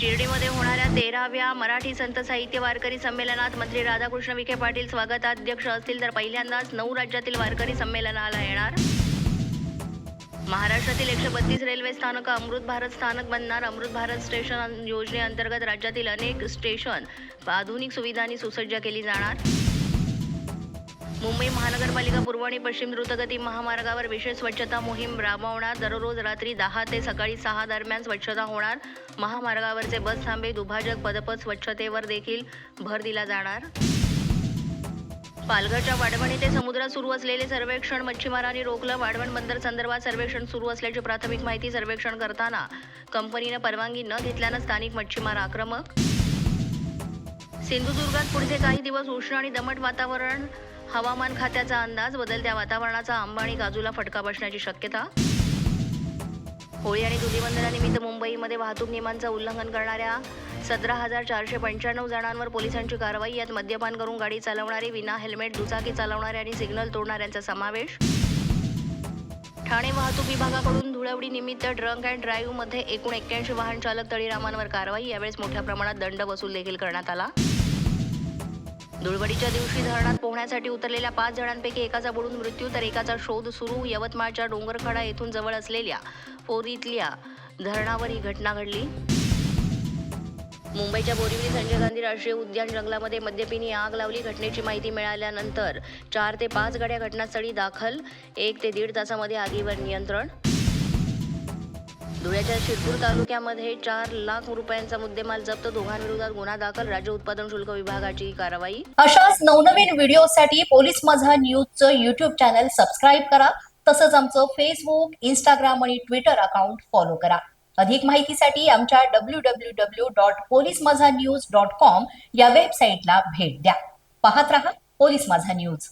शिर्डीमध्ये होणाऱ्या तेराव्या मराठी संत साहित्य वारकरी संमेलनात मंत्री राधाकृष्ण विखे पाटील स्वागताध्यक्ष असतील तर पहिल्यांदाच नऊ राज्यातील वारकरी संमेलनाला येणार. महाराष्ट्रातील एकशे बत्तीस रेल्वे स्थानकं अमृत भारत स्थानक बनणार. अमृत भारत स्टेशन योजनेअंतर्गत राज्यातील अनेक स्टेशन आधुनिक सुविधांनी सुसज्ज केली जाणार. मुंबई महानगरपालिका पूर्व आणि पश्चिम द्रुतगती महामार्गावर विशेष स्वच्छता मोहीम राबवणार. दररोज रात्री दहा ते सकाळी सहा दरम्यान स्वच्छता होणार. महामार्गावरचे बस थांबे दुभाजक पदपथ स्वच्छतेवर देखील भर दिला जाणार. पालघरच्या वाढवण ते समुद्रात सुरू असलेले सर्वेक्षण मच्छीमारांनी रोखलं. वाढवण बंदर संदर्भात सर्वेक्षण सुरू असल्याची प्राथमिक माहिती सर्वेक्षण करताना कंपनीनं परवानगी न घेतल्यानं स्थानिक मच्छीमार आक्रमक. सिंधुदुर्गात पुढचे काही दिवस उष्ण आणि दमट वातावरण हवामान खात्याचा अंदाज बदलत्या वातावरणाचा आंबा आणि काजूला फटका बसण्याची शक्यता? होळी आणि धुलीवंदनानिमित्त मुंबईमध्ये वाहतूक नियमांचं उल्लंघन करणाऱ्या सतरा हजार चारशे पंच्याण्णव जणांवर पोलिसांची कारवाई यात मद्यपान करून गाडी चालवणारे विना हेल्मेट दुचाकी चालवणारे आणि सिग्नल तोडणाऱ्यांचा समावेश? ठाणे वाहतूक विभागाकडून धुळवडी निमित्त ड्रंक अँड ड्राईव्हमध्ये एकूण एक्क्याऐंशी वाहन चालक तळीरामांवर कारवाई यावेळेस मोठ्या प्रमाणात दंड वसूल देखील करण्यात आला. धुळवडीच्या दिवशी धरणात पोहण्यासाठी उतरलेल्या पाच जणांपैकी एकाचा बुडून मृत्यू तर एकाचा शोध सुरू. यवतमाळच्या डोंगरखडा येथून जवळ असलेल्या पोरीतल्या धरणावर ही घटना घडली. मुंबईच्या बोरिवली संजय गांधी राष्ट्रीय उद्यान जंगलामध्ये मद्यपिनी आग लावली. घटनेची माहिती मिळाल्यानंतर चार ते पाच गाड्या घटनास्थळी दाखल. एक ते दीड तासामध्ये आगीवर नियंत्रण धुळ्याच्या शिरपूर तालुक्यामध्ये चार लाख रुपयांचा मुद्देमाल जप्त. दोघांविरोधात गुन्हा दाखल. राज्य उत्पादन शुल्क विभागाची कारवाई. अशाच नवनवीन व्हिडिओसाठी पोलीस माझा न्यूजचं युट्यूब चॅनल सबस्क्राईब करा. तसंच आमचं फेसबुक इंस्टाग्राम आणि ट्विटर अकाउंट फॉलो करा. अधिक माहितीसाठी आमच्या W W W dot police Majha news dot com या वेबसाईटला भेट द्या. पाहत रहा पोलीस माझा न्यूज.